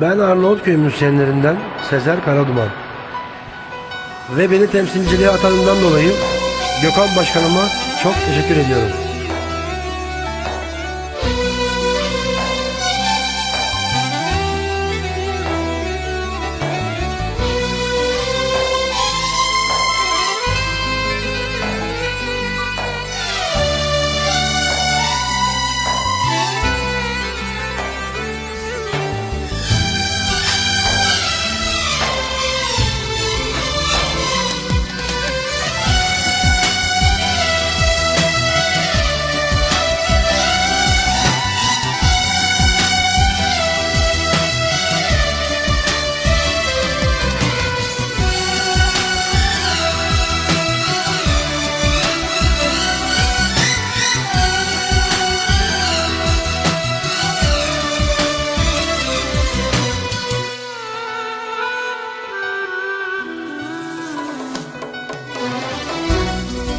Ben Arnavutköy müzisyenlerinden Sezer Karaduman. Ve beni temsilciliğe atadığından dolayı Gökhan Başkanıma çok teşekkür ediyorum.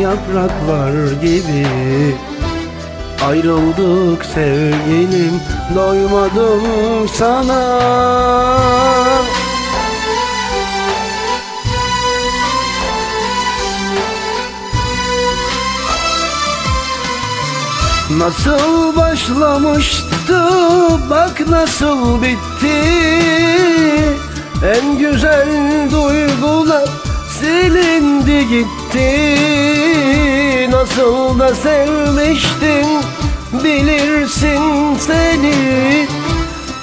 yapraklar gibi. Ayrıldık sevgilim doymadım sana. Nasıl başlamıştı bak nasıl bitti. En güzel duygular silindi gitti Nasıl da sevmiştim bilirsin seni.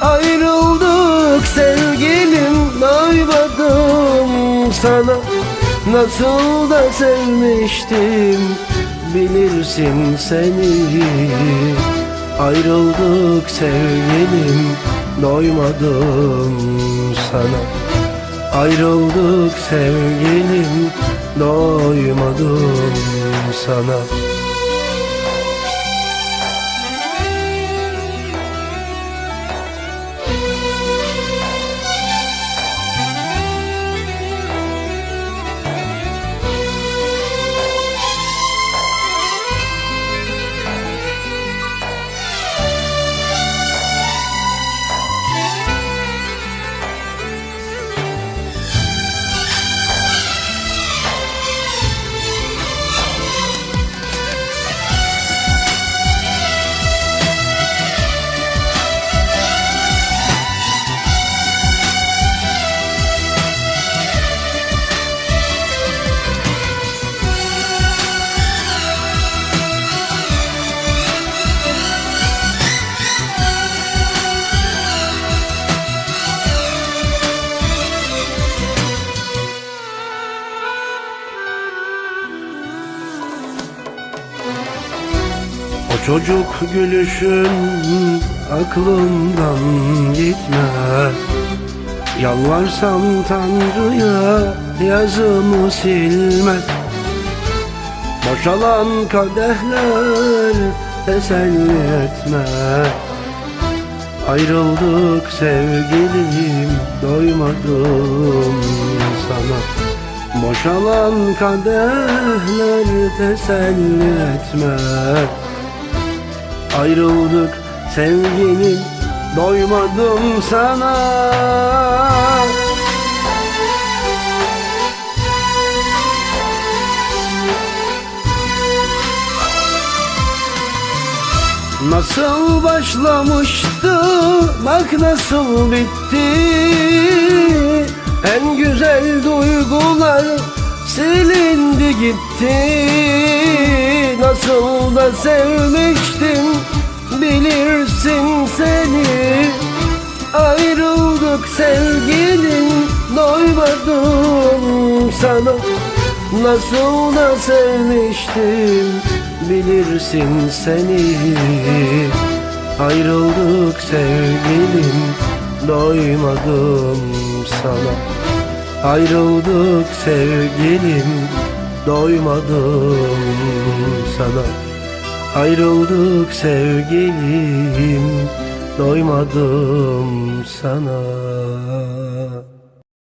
Ayrıldık sevgilim doymadım sana. Nasıl da sevmiştim bilirsin seni. Ayrıldık sevgilim doymadım sana Ayrıldık sevgilim doymadım sana çocuk gülüşün aklımdan gitmez. Yalvarsam Tanrı'ya yazımı silmez. Boşalan kadehler teselli etmez. Ayrıldık sevgilim doymadım sana. Boşalan kadehler teselli etmez Ayrıldık sevgilim doymadım sana. Nasıl başlamıştı bak nasıl bitti. En güzel duygular silindi gitti. Nasıl da sevmiştim bilirsin seni. Ayrıldık sevgilim doymadım sana. Nasıl da sevmiştim bilirsin seni. Ayrıldık sevgilim doymadım sana. Ayrıldık sevgilim doymadım sana Ayrıldık sevgilim doymadım sana